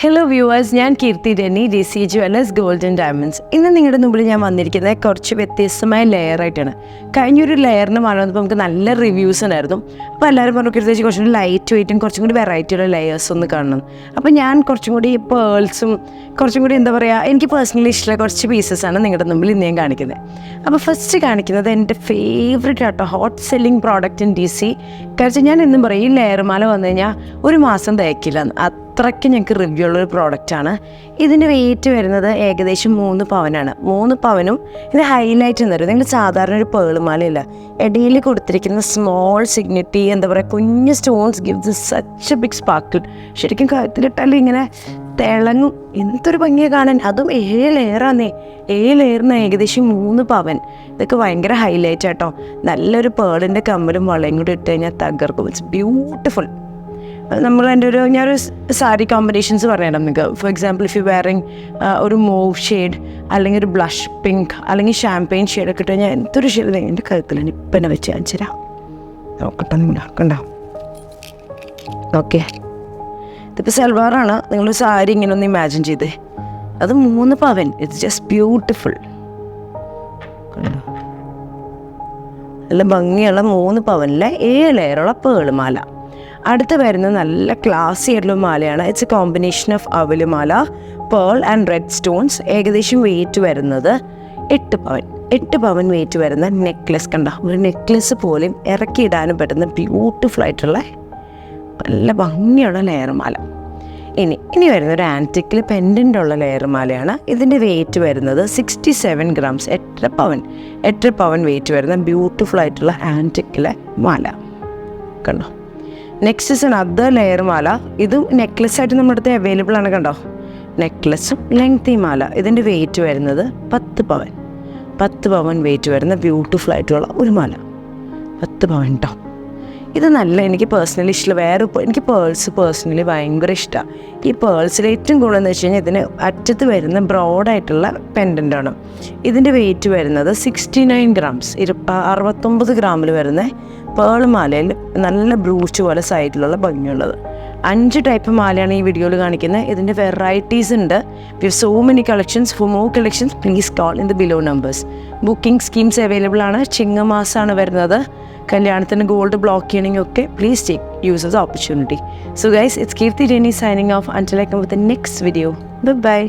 Hello viewers ഞാൻ Keerthi Denny D C jewellers golden diamonds ഇന്ന് നിങ്ങളുടെ മുമ്പിൽ ഞാൻ വന്നിരിക്കുന്നത് കുറച്ച് വ്യത്യസ്തമായ ലെയർ ആയിട്ടാണ്. കഴിഞ്ഞൊരു ലെയറിന് വളർന്നപ്പോൾ നമുക്ക് നല്ല റിവ്യൂസ് ഉണ്ടായിരുന്നു. അപ്പോൾ എല്ലാവരും പറഞ്ഞു കീർത്തി കുറച്ചും കൂടി ലൈറ്റ് വെയിറ്റും കുറച്ചും കൂടി വെറൈറ്റിയുള്ള ലെയേഴ്സ് ഒന്ന് കാണണം. അപ്പോൾ ഞാൻ കുറച്ചും കൂടി പേൾസും കുറച്ചും കൂടി എന്താ പറയുക എനിക്ക് പേഴ്സണലി ഇഷ്ടമുള്ള കുറച്ച് പീസസ് ആണ് നിങ്ങളുടെ മുമ്പിൽ ഇന്ന് ഞാൻ കാണിക്കുന്നത്. അപ്പോൾ ഫസ്റ്റ് കാണിക്കുന്നത് എന്റെ ഫേവറേറ്റ് ആട്ടോ hot selling product in D C കാരണം ഞാൻ എന്നും പറയും ഈ ലെയർ മാല വന്നു കഴിഞ്ഞാൽ ഒരു മാസം തേക്കില്ല അത്രയ്ക്ക് ഞങ്ങൾക്ക് റിവ്യൂ ഉള്ള ഒരു പ്രോഡക്റ്റാണ് ഇതിന്റെ വെയിറ്റ് വരുന്നത് ഏകദേശം മൂന്ന് പവനാണ്. മൂന്ന് പവനും ഇത് ഹൈലൈറ്റ് എന്ന് പറയുന്നത് നിങ്ങൾ സാധാരണ ഒരു പേളുമാലയില്ല ഇടയിൽ കൊടുത്തിരിക്കുന്ന സ്മോൾ സിഗ്നിറ്റി എന്താ പറയുക കുഞ്ഞ് stones give the such a big sparkle ശരിക്കും കഴുത്തിലിട്ടാലും ഇങ്ങനെ തിളങ്ങും. എന്തൊരു ഭംഗിയാണ് കാണാൻ. അതും ഏഴ് ലെയറാന്നേ ഏഴ് ലെയറിന് ഏകദേശം മൂന്ന് പവൻ. ഇതൊക്കെ ഭയങ്കര ഹൈലൈറ്റ് ആട്ടോ. നല്ലൊരു പേളിന്റെ കമ്മലും വളയും കൂടി ഇട്ട് കഴിഞ്ഞാൽ തകർക്കും. ഇറ്റ്സ് ബ്യൂട്ടിഫുൾ നമ്മൾ എന്റെ ഒരു ഞാനൊരു സാരി കോമ്പിനേഷൻസ് പറയണം നിങ്ങൾക്ക് for example if you wearing ഒരു മൂവ് ഷെയ്ഡ് അല്ലെങ്കിൽ ഒരു ബ്ലഷ് പിങ്ക് അല്ലെങ്കിൽ ഷാമ്പയിൻ ഷെയ്ഡ് ഒക്കെ ഇട്ട് ഞാൻ എന്തൊരു ഷെയ്ഡ് എന്റെ കഴുത്തിൽ ഇപ്പം എന്നെ വെച്ച് കാണിച്ചു തരാം. നോക്കട്ടെ നിങ്ങൾ കണ്ടോ ഓക്കെ ഇതിപ്പോൾ സൽവാറാണ്. നിങ്ങൾ സാരി ഇങ്ങനെ ഒന്ന് ഇമാജിൻ ചെയ്തേ. അത് മൂന്ന് പവൻ. ഇറ്റ്സ് ജസ്റ്റ് ബ്യൂട്ടിഫുൾ കണ്ടോ? നല്ല ഭംഗിയുള്ള മൂന്ന് പവനിലെ ഏഴ് ലെയറുള്ള പേളുമാല അടുത്ത് വരുന്ന നല്ല ക്ലാസി ആയിട്ടുള്ള മാലയാണ്. ഇറ്റ്സ് എ കോമ്പിനേഷൻ ഓഫ് അവലുമാല പേൾ ആൻഡ് റെഡ് സ്റ്റോൺസ് ഏകദേശം വെയിറ്റ് വരുന്നത് എട്ട് പവൻ എട്ട് പവൻ വെയിറ്റ് വരുന്ന നെക്ലെസ് കണ്ട. ഒരു നെക്ലെസ് പോലും ഇറക്കിയിടാനും പറ്റുന്ന ബ്യൂട്ടിഫുൾ ആയിട്ടുള്ള നല്ല ഭംഗിയുള്ള ലെയർ മാല. ഇനി ഇനി വരുന്ന ഒരു ആന്റിക്കിൽ പെൻഡന്റ് ഉള്ള ലെയർ മാലയാണ്. ഇതിന്റെ വെയിറ്റ് വരുന്നത് സിക്സ്റ്റി സെവൻ ഗ്രാംസ് എട്ടര പവൻ എട്ടര പവൻ വെയിറ്റ് വരുന്ന ബ്യൂട്ടിഫുൾ ആയിട്ടുള്ള ആന്റിക്കിലെ മാല. കണ്ടോ? നെക്സ്റ്റ് ഇസ് അതർ ലെയർ മാല. ഇതും നെക്ലസ് ആയിട്ട് നമ്മുടെ അടുത്ത് അവൈലബിൾ ആണ് കണ്ടോ? നെക്ലസും ലെങ്തി മാല. ഇതിന്റെ വെയിറ്റ് വരുന്നത് പത്ത് പവൻ. പത്ത് പവൻ വെയിറ്റ് വരുന്ന ബ്യൂട്ടിഫുൾ ആയിട്ടുള്ള ഒരു മാല. പത്ത് പവൻ കേട്ടോ ഇത് നല്ല എനിക്ക് പേഴ്സണലി ഇഷ്ടമുള്ള വേറെ എനിക്ക് പേൾസ് പേഴ്സണലി ഭയങ്കര ഇഷ്ടമാണ് ഈ പേൾസിൽ ഏറ്റവും കൂടുതൽ എന്ന് വെച്ച് കഴിഞ്ഞാൽ ഇതിന് അറ്റത്ത് വരുന്ന ബ്രോഡായിട്ടുള്ള പെൻഡന്റാണ് ഇതിന്റെ വെയിറ്റ് വരുന്നത് സിക്സ്റ്റി നയൻ ഗ്രാംസ് ഇരു അറുപത്തൊമ്പത് ഗ്രാമിൽ വരുന്ന പേൾ മാലയിൽ നല്ല ബ്രൂച്ച് പോലെ സൈഡിലുള്ള ഭംഗിയുള്ളത്. അഞ്ച് ടൈപ്പ് മാലയാണ് ഈ വീഡിയോയിൽ കാണിക്കുന്നത് ഇതിന്റെ വെറൈറ്റീസ് ഉണ്ട്. We so many collections for more collections please call in the below numbers booking schemes available ആണ്. ചിങ്ങമാസമാണ് വരുന്നത്. കല്യാണത്തിന് ഗോൾഡ് ബ്ലോക്ക് ചെയ്യണമെങ്കിൽ ഒക്കെ please take use the opportunity so guys it's Keerthi Jenny signing off until I come with next video bye